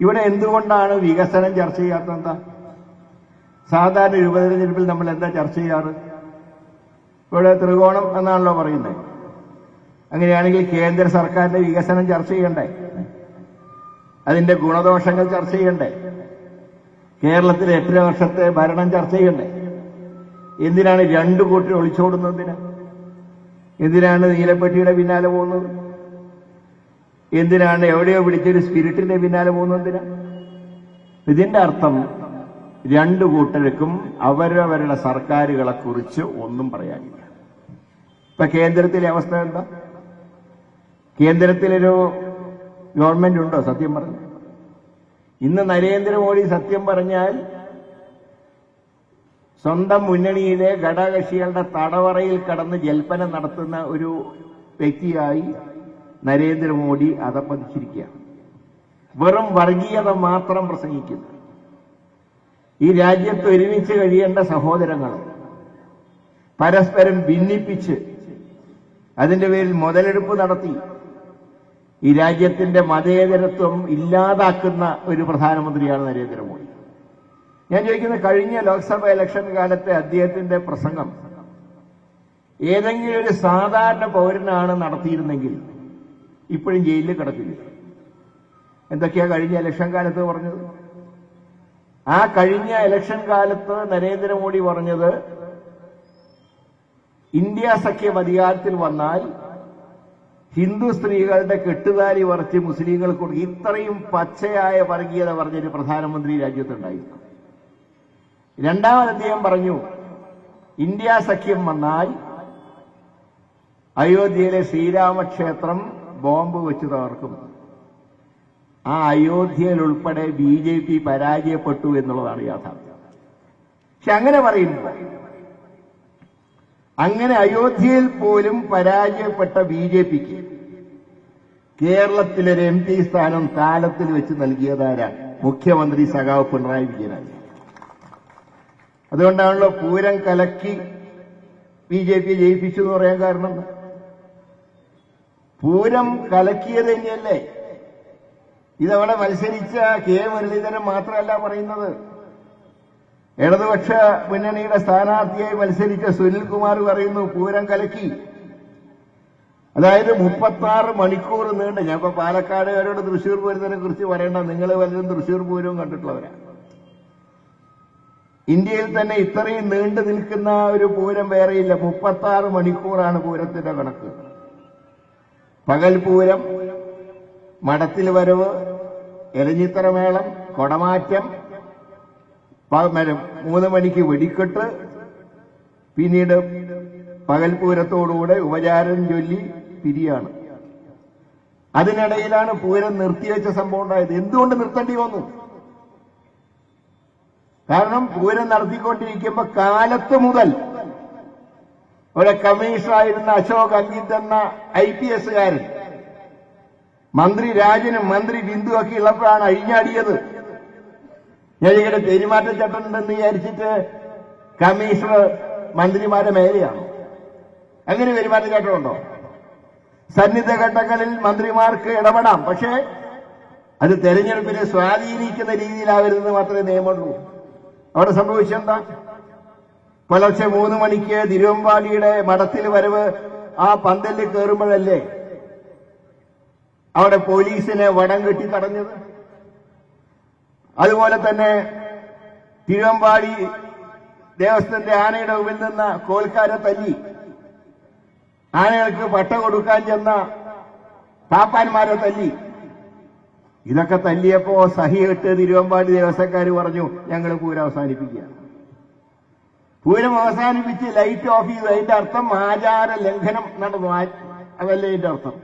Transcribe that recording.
ഇവിടെ എന്തുകൊണ്ടാണ് വികസനം ചർച്ച ചെയ്യാത്തത് സാധാരണ ഉപതെരഞ്ഞെടുപ്പിൽ നമ്മൾ എന്താ ചർച്ച ചെയ്യാറ്? ഇവിടെ ത്രികോണം എന്നാണല്ലോ പറയുന്നത് അങ്ങനെയാണെങ്കിൽ കേന്ദ്ര സർക്കാരിന്റെ വികസനം ചർച്ച ചെയ്യണ്ടേ? അതിന്റെ ഗുണദോഷങ്ങൾ ചർച്ച ചെയ്യണ്ടേ? കേരളത്തിലെ എത്ര വർഷത്തെ ഭരണം ചർച്ച ചെയ്യണ്ടേ? എന്തിനാണ് രണ്ടു കൂട്ടർ ഒളിച്ചോടുന്നതിന് എന്തിനാണ് നീലപ്പെട്ടിയുടെ പിന്നാലെ പോകുന്നത്? എന്തിനാണ് എവിടെയോ പിടിച്ചൊരു സ്പിരിറ്റിന്റെ പിന്നാലെ പോകുന്നതിനാ ഇതിന്റെ അർത്ഥം രണ്ടു കൂട്ടർക്കും അവരവരുടെ സർക്കാരുകളെ കുറിച്ച് ഒന്നും പറയാനില്ല. ഇപ്പൊ കേന്ദ്രത്തിലെ അവസ്ഥ എന്താ? കേന്ദ്രത്തിലൊരു ഗവൺമെന്റ് ഉണ്ടോ? സത്യം പറഞ്ഞു ഇന്ന് നരേന്ദ്രമോദി സത്യം പറഞ്ഞാൽ സ്വന്തം മുന്നണിയിലെ ഘടകകക്ഷികളുടെ തടവറയിൽ കടന്ന് ജൽപ്പന നടത്തുന്ന ഒരു വ്യക്തിയായി നരേന്ദ്രമോദി അതപ്പതിച്ചിരിക്കുകയാണ് വെറും വർഗീയത മാത്രം പ്രസംഗിക്കുന്നു. ഈ രാജ്യത്ത് ഒരുമിച്ച് കഴിയേണ്ട സഹോദരങ്ങൾ പരസ്പരം ഭിന്നിപ്പിച്ച് അതിന്റെ പേരിൽ മുതലെടുപ്പ് നടത്തി ഈ രാജ്യത്തിന്റെ മതേതരത്വം ഇല്ലാതാക്കുന്ന ഒരു പ്രധാനമന്ത്രിയാണ് നരേന്ദ്രമോദി. ഞാൻ ചോദിക്കുന്നത് കഴിഞ്ഞ ലോക്സഭാ ഇലക്ഷൻ കാലത്തെ അദ്ദേഹത്തിന്റെ പ്രസംഗം ഏതെങ്കിലും ഒരു സാധാരണ പൗരനാണ് നടത്തിയിരുന്നെങ്കിൽ ഇപ്പോഴും ജയിലിൽ കിടക്കില്ല. എന്തൊക്കെയാ കഴിഞ്ഞ ഇലക്ഷൻ കാലത്ത് പറഞ്ഞത്? ആ കഴിഞ്ഞ ഇലക്ഷൻ കാലത്ത് നരേന്ദ്രമോദി പറഞ്ഞത് ഇന്ത്യ സഖ്യം അധികാരത്തിൽ വന്നാൽ ഹിന്ദു സ്ത്രീകളുടെ കെട്ടുതാലി വറച്ച് മുസ്ലിങ്ങൾ കൊടുക്കും ഇത്രയും പച്ചയായ വർഗീയത പറഞ്ഞൊരു പ്രധാനമന്ത്രി രാജ്യത്തുണ്ടായിരുന്നു രണ്ടാമത് അദ്ദേഹം പറഞ്ഞു ഇന്ത്യ സഖ്യം വന്നാൽ അയോധ്യയിലെ ശ്രീരാമക്ഷേത്രം ബോംബ് വെച്ച് തകർക്കും ആ അയോധ്യയിൽ ഉൾപ്പെടെ ബി ജെ പി പരാജയപ്പെട്ടു എന്നുള്ളതാണ് യാഥാർത്ഥ്യം. പക്ഷെ അങ്ങനെ പറയുന്നു. അങ്ങനെ അയോധ്യയിൽ പോലും പരാജയപ്പെട്ട ബി ജെ പിക്ക് കേരളത്തിലൊരു എം പി സ്ഥാനം താലത്തിൽ വെച്ച് നൽകിയതാരാ മുഖ്യമന്ത്രി സഖാവ് പിണറായി വിജയനാണ്. അതുകൊണ്ടാണല്ലോ പൂരം കലക്കി ബി ജെ പി ജയിപ്പിച്ചു എന്ന് പറയാൻ കാരണം? പൂരം കലക്കിയത് തന്നെയല്ലേ? ഇതവിടെ മത്സരിച്ച കെ മുരളീധരൻ മാത്രമല്ല പറയുന്നത്. ഇടതുപക്ഷ മുന്നണിയുടെ സ്ഥാനാർത്ഥിയായി മത്സരിച്ച സുനിൽകുമാർ പറയുന്നു പൂരം കലക്കി. അതായത് മുപ്പത്താറ് മണിക്കൂർ നീണ്ട. ഞാൻ ഇപ്പൊ പാലക്കാടുകാരോട് തൃശ്ശൂർ പൂരത്തിനെ കുറിച്ച് പറയേണ്ട. നിങ്ങൾ വലുതും തൃശ്ശൂർ പൂരവും കണ്ടിട്ടുള്ളവരാണ് ഇന്ത്യയിൽ തന്നെ ഇത്രയും നീണ്ടു നിൽക്കുന്ന ഒരു പൂരം വേറെയില്ല. മുപ്പത്താറ് മണിക്കൂറാണ് പൂരത്തിന്റെ കണക്ക്. പകൽ പൂരം മഠത്തിൽ വരവ് എലഞ്ഞിത്തറമേളം കൊടമാറ്റം മൂന്ന് മണിക്ക് വെടിക്കെട്ട് പിന്നീട് പകൽപൂരത്തോടുകൂടെ ഉപചാരം ചൊല്ലി പിരിയാണ്. അതിനിടയിലാണ് പൂരം നിർത്തിവെച്ച സംഭവം ഉണ്ടായത്. എന്തുകൊണ്ട് നിർത്തേണ്ടി വന്നു? കാരണം പൂരം നടത്തിക്കൊണ്ടിരിക്കുമ്പോ കാലത്ത് മുതൽ ഒരു കമ്മീഷണറായിരുന്ന അശോക് അങ്കിത് എന്ന ഐ പി എസുകാരൻ മന്ത്രി രാജനും മന്ത്രി ബിന്ദു ഒക്കെ ഉള്ളപ്പോഴാണ് അഴിഞ്ഞാടിയത്. ഞാൻ ഇവിടെ പെരുമാറ്റച്ചട്ടം ഉണ്ടെന്ന് വിചാരിച്ചിട്ട് കമ്മീഷണർ മന്ത്രിമാരെ മേലെയാണ്. അങ്ങനെ പെരുമാറ്റച്ചട്ടമുണ്ടോ സന്നിധ ഘട്ടങ്ങളിൽ മന്ത്രിമാർക്ക് ഇടപെടാം. പക്ഷേ അത് തെരഞ്ഞെടുപ്പിനെ സ്വാധീനിക്കുന്ന രീതിയിലാവരുതെന്ന് മാത്രമേ നിയമമുള്ളൂ. അവിടെ സംഭവിച്ചെന്താ പുലർച്ചെ മൂന്ന് മണിക്ക് തിരുവമ്പാടിയുടെ മഠത്തിൽ വരവ് ആ പന്തലിൽ കയറുമ്പോഴല്ലേ അവിടെ പോലീസിനെ വടം കെട്ടി തടഞ്ഞത്? അതുപോലെ തന്നെ തിരുവമ്പാടി ദേവസ്ഥന്റെ ആനയുടെ മുമ്പിൽ നിന്ന കോൽക്കാരെ തല്ലി. ആനകൾക്ക് പട്ട കൊടുക്കാൻ ചെന്ന പാപ്പാന്മാരെ തല്ലി. ഇതൊക്കെ തല്ലിയപ്പോ സഹിയിട്ട് തിരുവമ്പാടി ദേവസ്വക്കാർ പറഞ്ഞു ഞങ്ങൾ പൂരം അവസാനിപ്പിക്കുക പൂരം അവസാനിപ്പിച്ച് ലൈറ്റ് ഓഫ് ചെയ്തു. അതിന്റെ അർത്ഥം ആചാര ലംഘനം നടന്നു. അതല്ലേ അതിന്റെ അർത്ഥം?